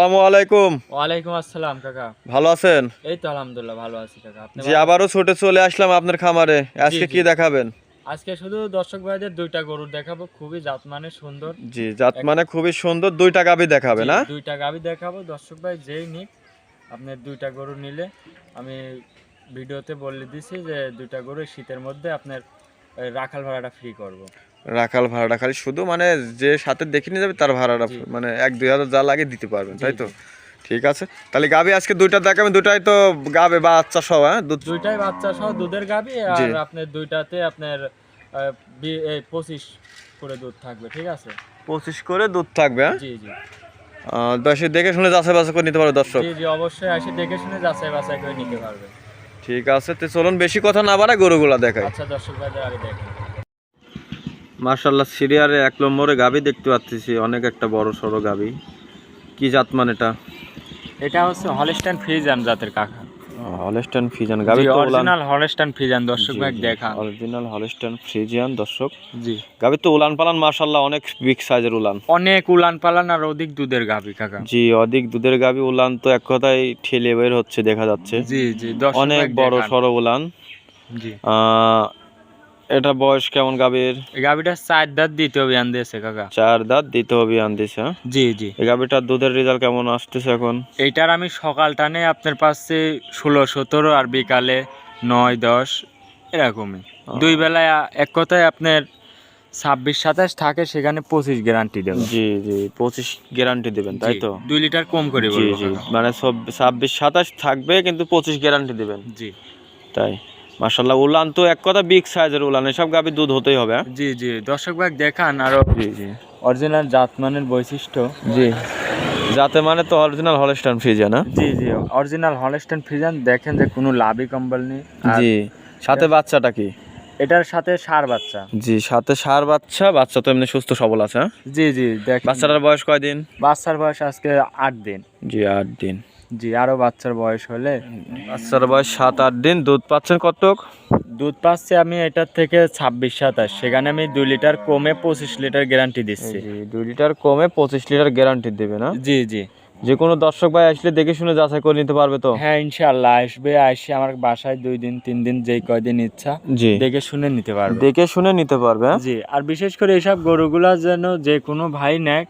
সালামু আলাইকুম। ওয়ালাইকুম আসসালাম কাকা। ভালো আছেন? এই তো আলহামদুলিল্লাহ ভালো আছি কাকা। আপনি জি আবারও ছুটে চলে আসলাম আপনার খামারে। আজকে কি দেখাবেন? আজকে শুধু দর্শক ভাইদের দুইটা গরু দেখাবো খুবই জাত মানে সুন্দর। জি জাত মানে খুবই সুন্দর দুইটা গাবি দেখাবে না দুইটা গাবি দেখাবো। দর্শক ভাই যেই নিক আপনার দুইটা গরু নিলে আমি ভিডিওতে বলে দিছি যে দুইটা গরু শীতের মধ্যে আপনার রাখাল ভাড়াটা ফ্রি করব। রাখাল ভাড়াটা খালি শুধু মানে যে সাথে দেখে নিয়ে যাবে তার ভাড়াটা মানে এক দুই হাজার যা লাগে দিতে পারবেন তাই তো? ঠিক আছে। তাহলে গাবি আজকে দুইটা দেখাবেন দুটাই তো গাবে বাচ্চা সহ হ্যাঁ? দুইটাই বাচ্চা সহ দুধের গাবি আর আপনার দুইটাতে আপনার পঁচিশ করে দুধ থাকবে ঠিক আছে? পঁচিশ করে দুধ থাকবে হ্যাঁ? জি জি। দশে দেখে শুনে যাচাই বাছাই করে নিতে পারো দর্শক। জি জি অবশ্যই আসি দেখে শুনে যাচাই বাছাই করে নিতে পারবে। ঠিক আছে তো চলুন বেশি কথা না বাড়ায় গরুগুলা দেখাই। আচ্ছা দর্শক ভাইদের আগে দেখেন। মার্শাল্লাহ সিরিয়ারে এক নম্বরে গাবি দেখতে পাচ্ছি অনেক একটা বড় সড়ো গাবি। কি জাত মানে এটা? এটা হচ্ছে হলস্টাইন ফ্রিজান জাতের কাকা হলস্টাইন গাবি তো অরিজিনাল হলস্টাইন দর্শক ভাই দেখা অরিজিনাল হলস্টাইন ফ্রিজিয়ান দর্শক। জি। গাবি তো উলান পালান মাশাআল্লাহ অনেক বিগ সাইজের উলান অনেক উলান পালান আর অধিক দুধের গাবি কাকা। জি অধিক দুধের গাবি উলান তো এক কথায় ঠেলে বের হচ্ছে দেখা যাচ্ছে। জি জি অনেক বড় সরো উলান জি। আহ, এটা বয়স কেমন গাবির গাভীটা চার দাঁত দ্বিতীয় বিয়ান দিয়েছে কাকা। চার দাঁত দিতে হবে আনতেছে হ্যাঁ? জি জি। এই গাবিটার দুধের রেজাল্ট কেমন আসতেছে এখন? এইটার আমি সকাল টানে আপনার পাশে ষোলো সতেরো আর বিকালে নয় দশ এরকমই। দুই বেলায় এক কথায় আপনার ছাব্বিশ সাতাশ থাকে সেখানে পঁচিশ গ্যারান্টি দেবেন জি জি পঁচিশ গ্যারান্টি দেবেন তাই তো? দুই লিটার কম করে জি জি মানে সব ছাব্বিশ সাতাশ থাকবে কিন্তু পঁচিশ গ্যারান্টি দিবেন। জি। তাই? মার্শাল্লাহ উলান তো এক কথা বিগ সাইজের উলান এসব গাবি দুধ হতেই হবে হ্যাঁ? জি জি দর্শক ভাই দেখান আরও। জি জি। অরিজিনাল জাতমানের বৈশিষ্ট্য। জি। যাতে মানে তো অরিজিনাল হলস্টাইন ফ্রিজে না জি জি অরিজিনাল হলস্টেন ফ্রিজান দেখেন যে কোনো লাভই কম্বল নেই। জি সাথে বাচ্চাটা কি? এটার সাথে সার বাচ্চা। জি সাথে সার বাচ্চা বাচ্চা তো এমনি সুস্থ সবল আছে হ্যাঁ? জি জি দেখ বাচ্চাটার বয়স কয়দিন? বাচ্চার বয়স আজকে আট দিন। জি আট দিন। জি আরও বাচ্চার বয়স হলে। বাচ্চার বয়স সাত আট দিন। দুধ পাচ্ছেন কতক দুধ পাচ্ছি আমি এটার থেকে ছাব্বিশ সাতাশ। সেখানে আমি দুই লিটার কমে পঁচিশ লিটার গ্যারান্টি দিচ্ছি। দুই লিটার কমে পঁচিশ লিটার গ্যারান্টি দেবে না? জি জি। যে কোনো দর্শক ভাই আসলে দেখে শুনে যাচাই করে নিতে পারবে তো? হ্যাঁ ইনশাল্লাহ আসবে আসে আমার বাসায় দুই দিন তিন দিন যেই কয়দিন ইচ্ছা জি। দেখে শুনে নিতে পারবে। দেখে শুনে নিতে পারবে হ্যাঁ? জি আর বিশেষ করে এইসব গরুগুলা যেন যে কোনো ভাই নেয়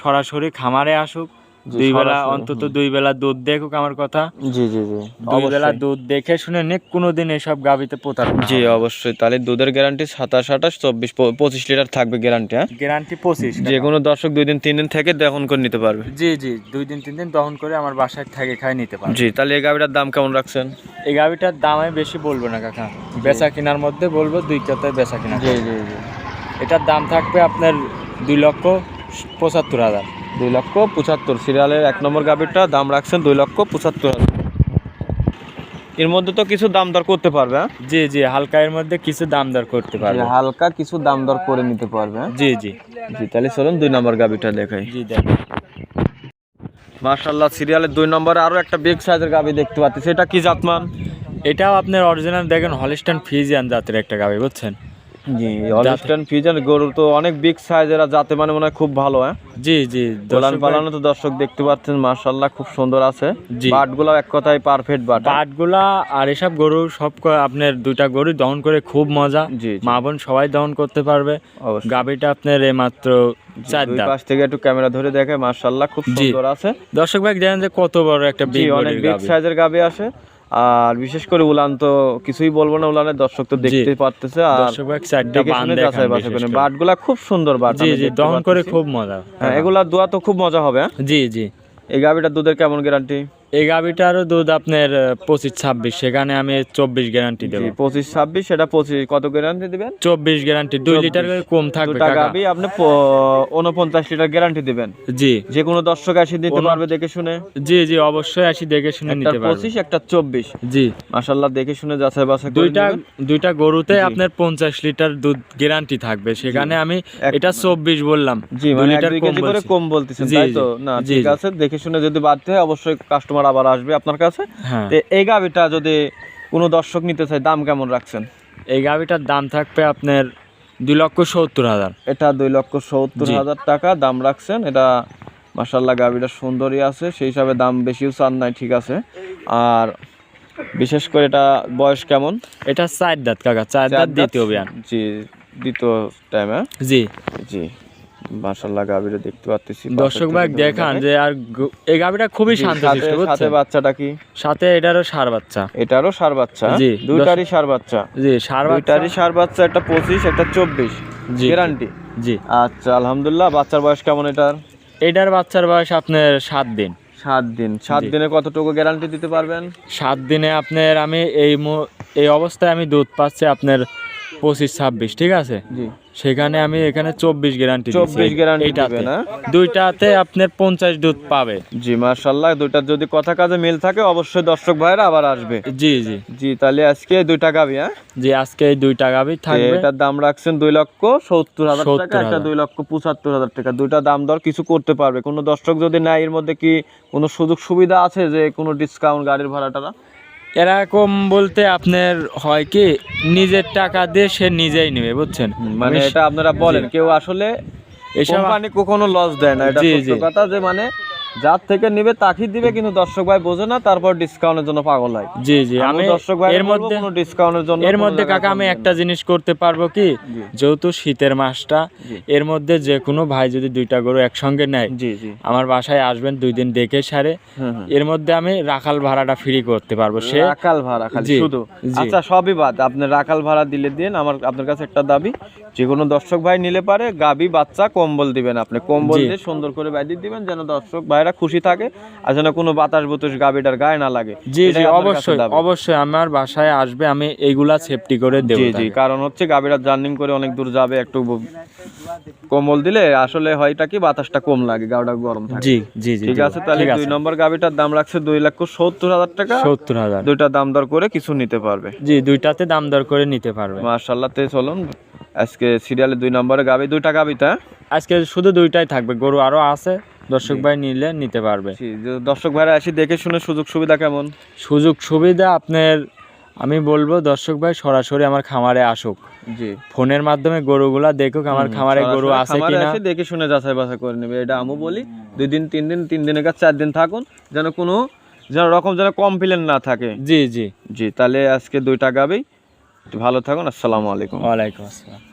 সরাসরি খামারে আসুক দুই বেলা অন্তত দুই বেলা দুধ দেখুক আমার কথা। জি জি জি। দুই বেলা দুধ দেখে শুনে নিক কোনোদিন এসব গাবিতে পোতার জি অবশ্যই। তাহলে দুধের গ্যারান্টি সাতাশ আঠাশ চব্বিশ পঁচিশ লিটার থাকবে গ্যারান্টি হ্যাঁ? গ্যারান্টি পঁচিশ যে কোনো দর্শক দুই দিন তিন দিন থেকে দহন করে নিতে পারবে। জি জি দুই দিন তিন দিন দহন করে আমার বাসায় থেকে খাই নিতে পারবে। জি তাহলে এই গাভিটার দাম কেমন রাখছেন? এই গাবিটার দাম আমি বেশি বলব না কাকা। বেচা কেনার মধ্যে বলব দুই কথায় বেচা কেনা জি জি জি। এটার দাম থাকবে আপনার দুই লক্ষ পঁচাত্তর হাজার। দুই লক্ষ পঁচাত্তর। সিরিয়ালের এক নম্বর গাভিটা দাম রাখছেন দুই লক্ষ পঁচাত্তর হাজার। এর মধ্যে তো কিছু দাম দর করতে পারবে হ্যাঁ? জি জি হালকা এর মধ্যে কিছু দাম দর করতে পারবে। হালকা কিছু দাম দর করে নিতে পারবে হ্যাঁ? জি জি। জি তাহলে চলুন দুই নম্বর গাভিটা দেখাই। জি দেখ। মার্শাল্লাহ সিরিয়ালের দুই নম্বরে আরও একটা বিগ সাইজের গাভি দেখতে পাচ্ছি। সেটা কি জাতমান? এটাও আপনার অরিজিনাল দেখেন হলিস্টান ফিজিয়ান জাতের একটা গাবি বুঝছেন? জি ফিজান গরু তো অনেক বিগ সাইজের যাতে মানে মনে হয় খুব ভালো হ্যাঁ? জি জি দোলান পালানো তো দর্শক দেখতে পাচ্ছেন খুব সুন্দর আছে। বাটগুলো এক কথায় পারফেক্ট বাট পাটগুলা আর এসব গরু সব আপনার দুইটা গরু দহন করে খুব মজা। মা বোন সবাই দহন করতে পারবে। গাবিটা আপনার এই মাত্র চার দাঁত। পাশ থেকে একটু ক্যামেরা ধরে দেখে মার্শাল্লাহ খুব সুন্দর আছে। দর্শক ভাই দেখেন যে কত বড় একটা বিগ অনেক বিগ সাইজের গাবি আসে আর বিশেষ করে উলান তো কিছুই বলব না উলানের দর্শক তো দেখতে পারতেছে আরগুলা করে। বাটগুলা খুব সুন্দর বাট জি জি দহন করে খুব মজা। হ্যাঁ এগুলা দোয়া তো খুব মজা হবে হ্যাঁ? জি জি। এই গাভীটা দুধের কেমন গ্যারান্টি এই গাবিটারও দুধ আপনার পঁচিশ ছাব্বিশ সেখানে আমি চব্বিশ গ্যারান্টি দেবো। পঁচিশ ছাব্বিশ সেটা পঁচিশ কত গ্যারান্টি দিবেন? চব্বিশ গ্যারান্টি দুই লিটার কম থাকবে। গাবি আপনি উনপঞ্চাশ লিটার গ্যারান্টি দিবেন? জি। যে কোনো দর্শক এসে দিতে পারবে দেখে শুনে? জি জি অবশ্যই আসি দেখে শুনে নিতে পারবে। পঁচিশ একটা চব্বিশ। জি। মাসাল্লাহ দেখে শুনে যাচাই বাছাই দুইটা দুইটা গরুতে আপনার পঞ্চাশ লিটার দুধ গ্যারান্টি থাকবে। সেখানে আমি এটা চব্বিশ বললাম। জি মানে লিটার কম বলতেছেন তাই তো? না ঠিক আছে দেখে শুনে যদি বাড়তে হয় অবশ্যই কাস্টমার আবার আসবে আপনার কাছে? হ্যাঁ। তো এই গাবিটা যদি কোনো দর্শক নিতে চায় দাম কেমন রাখছেন? এই গাবিটার দাম থাকবে আপনার দুই লক্ষ সত্তর হাজার। এটা দুই লক্ষ সত্তর হাজার টাকা দাম রাখছেন। এটা মাসাল্লাহ গাভিটা সুন্দরই আছে সেই হিসাবে দাম বেশিও চান নাই ঠিক আছে। আর বিশেষ করে এটা বয়স কেমন? এটা চার দাঁত কাকা চার দাঁত দ্বিতীয় বিয়ান। জি দ্বিতীয় টাইমে জি। জি। মাসাল্লাহ গাভিটা দেখতে পাচ্ছি দর্শক ভাই দেখান যে আর এই গাভিটা খুবই শান্তশিষ্ট সাথে বুঝছেন? বাচ্চাটা কি? সাথে এটারও সার বাচ্চা। এটারও সার বাচ্চা জি, দুইটারই সার বাচ্চা। জি সার বাচ্চা। দুইটারই সার বাচ্চা একটা পঁচিশ একটা চব্বিশ। জি। গ্যারান্টি জি। আচ্ছা আলহামদুলিল্লাহ বাচ্চার বয়স কেমন এটার? এটার বাচ্চার বয়স আপনার সাত দিন। সাত দিন। সাত দিনে কতটুকু গ্যারান্টি দিতে পারবেন? সাত দিনে আপনার আমি এই অবস্থায় আমি দুধ পাচ্ছি আপনার পঁচিশ ছাব্বিশ ঠিক আছে? সেখানে আমি এখানে চব্বিশ গ্যারান্টি চব্বিশ গ্যারান্টি না দুইটাতে আপনার পঞ্চাশ দুধ পাবে। জি মার্শাল্লাহ দুইটার যদি কথা কাজে মিল থাকে অবশ্যই দর্শক ভাইরা আবার আসবে। জি জি। জি তাহলে আজকে দুইটা গাবি হ্যাঁ? জি আজকে এই দুইটা গাভি থাকবে। এটার দাম রাখছেন দুই লক্ষ সত্তর হাজার টাকা 70,000 একটা দুই লক্ষ পঁচাত্তর হাজার টাকা। দুইটা দাম দর কিছু করতে পারবে। কোনো দর্শক যদি নেয় এর মধ্যে কি কোনো সুযোগ সুবিধা আছে যে কোনো ডিসকাউন্ট গাড়ির ভাড়াটা? এরকম বলতে আপনার হয় কি নিজের টাকা দিয়ে সে নিজেই নেবে বুঝছেন মানে এটা আপনারা বলেন কেউ আসলে এসব মানে কখনো লস দেয় না এটা জি, সত্য জি। কথা যে মানে যার থেকে নিবে তাকেই দিবে কিন্তু দর্শক ভাই বোঝে না তারপর ডিসকাউন্টের জন্য পাগল হয়। জি জি আমি দর্শক ভাই এর মধ্যে কোনো ডিসকাউন্টের জন্য এর মধ্যে কাকা আমি একটা জিনিস করতে পারব কি? যেহেতু শীতের মাসটা এর মধ্যে যে কোনো ভাই যদি দুইটা গরু একসঙ্গে নেয় জি জি। আমার বাসায় আসবেন দুই দিন দেখে সারে। এর মধ্যে আমি রাখাল ভাড়াটা ফ্রি করতে পারব। সে রাখাল ভাড়া খালি শুধু? আচ্ছা সবই বাদ। আপনি রাখাল ভাড়া দিলে দিন আমার আপনার কাছে একটা দাবি যে কোনো দর্শক ভাই নিলে পারে গাবি বাচ্চা কম্বল দিবেন আপনি। কম্বল দিয়ে সুন্দর করে বাইরে দিবেন যেন দর্শক ভাইরা খুশি থাকে আর যেন কোনো বাতাস বুতুস গাবিটার গায়ে না লাগে। জি জি অবশ্যই অবশ্যই আমার বাসায় আসবে আমি এইগুলা সেফটি করে দেবো জি জি কারণ হচ্ছে গাবিটা জার্নিং করে অনেক দূর যাবে একটু কম্বল দিলে আসলে হয়টা কি বাতাসটা কম লাগে গাওটা গরম থাকে। জি জি জি ঠিক আছে তাহলে দুই নম্বর গাবিটার দাম রাখছে দুই লক্ষ সত্তর হাজার টাকা। সত্তর হাজার। দুইটা দাম দর করে কিছু নিতে পারবে। জি দুইটাতে দাম দর করে নিতে পারবে। মার্শাল্লাহ তে চলুন। আজকে সিরিয়ালে দুই নম্বরে গাবি দুইটা গাবিটা আজকে শুধু দুইটাই থাকবে গরু আরও আছে দর্শক ভাই নিলে নিতে পারবে। দর্শক ভাইরা আসি দেখে শুনে সুযোগ সুবিধা কেমন? সুযোগ সুবিধা আপনার আমি বলব দর্শক ভাই সরাসরি আমার খামারে আসুক। জি। ফোনের মাধ্যমে গরুগুলা দেখুক আমার খামারে গরু আছে কিনা। দেখে শুনে যাচাই বাছাই করে নেবে এটা আমি বলি। দুই দিন তিন দিন তিন দিনের কাছে চার দিন থাকুন যেন কোনো যেন রকম যেন কমপ্লেন না থাকে। জি জি। জি তাহলে আজকে দুইটা গাবি। ভালো থাকুন আসসালামু আলাইকুম। ওয়ালাইকুম আসসালাম।